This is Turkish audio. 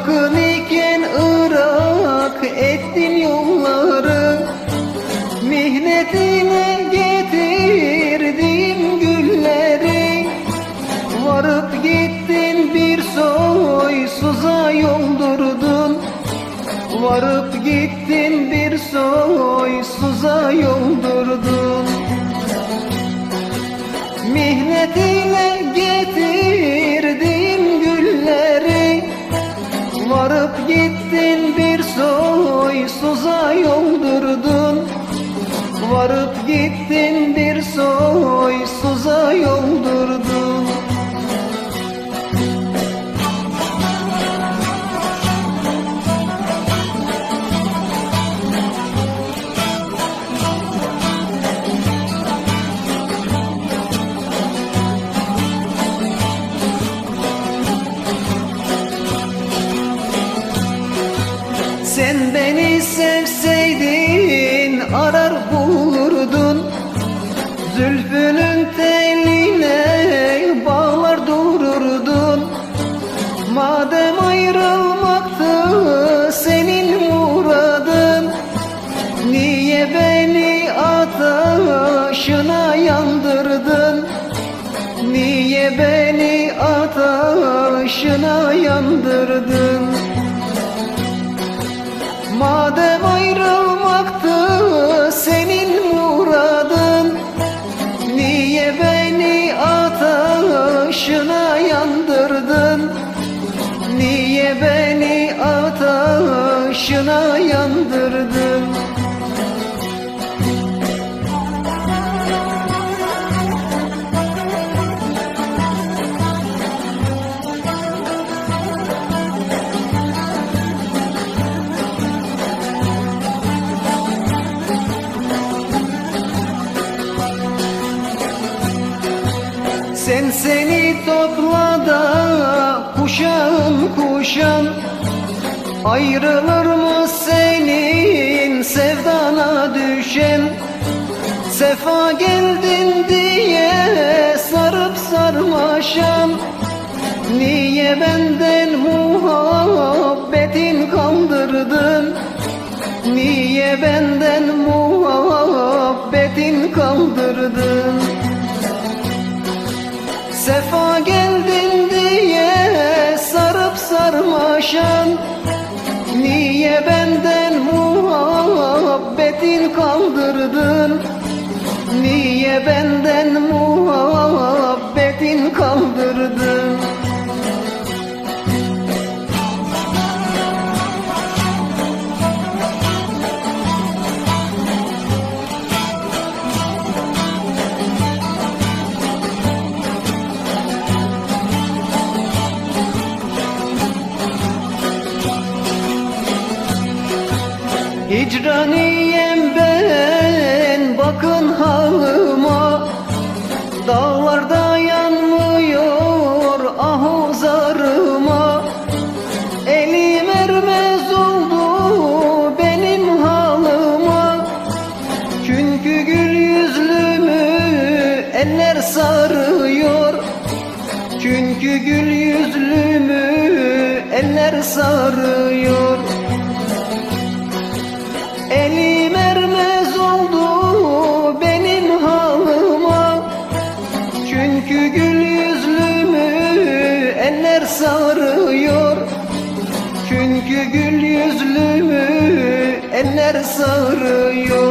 Yakın iken Irak ettin yolları. Mihnetine getirdim gülleri. Varıp gittin bir soysuza yoldurdun Varıp gittin bir soysuza yoldurdun Mihnetine getirdim gittin bir soysuza yoldurdun Sen beni sevseydin arar ateşine yandırdın. Madem ayrılmaktı senin muradın. Niye beni ateşine yandırdın? Niye beni ateşine yandırdın Sen seni topla da kuşağın kuşan. Ayrılır mı senin sevdana düşen? Sefa geldin diye sarıp sarmaşan. Niye benden muhabbetin kaldırdın Niye benden muhabbetin kaldırdın sarmaşan Niye benden muhabbetin kaldırdın? Niye benden Hicraniyem ben bakın halıma. Dağlarda yanmıyor ahu zarıma Elim ermez oldu benim halıma. Çünkü gül yüzlümü eller sarıyor. Çünkü gül yüzlümü eller sarıyor sarıyor. Çünkü gül yüzlümü eller sarıyor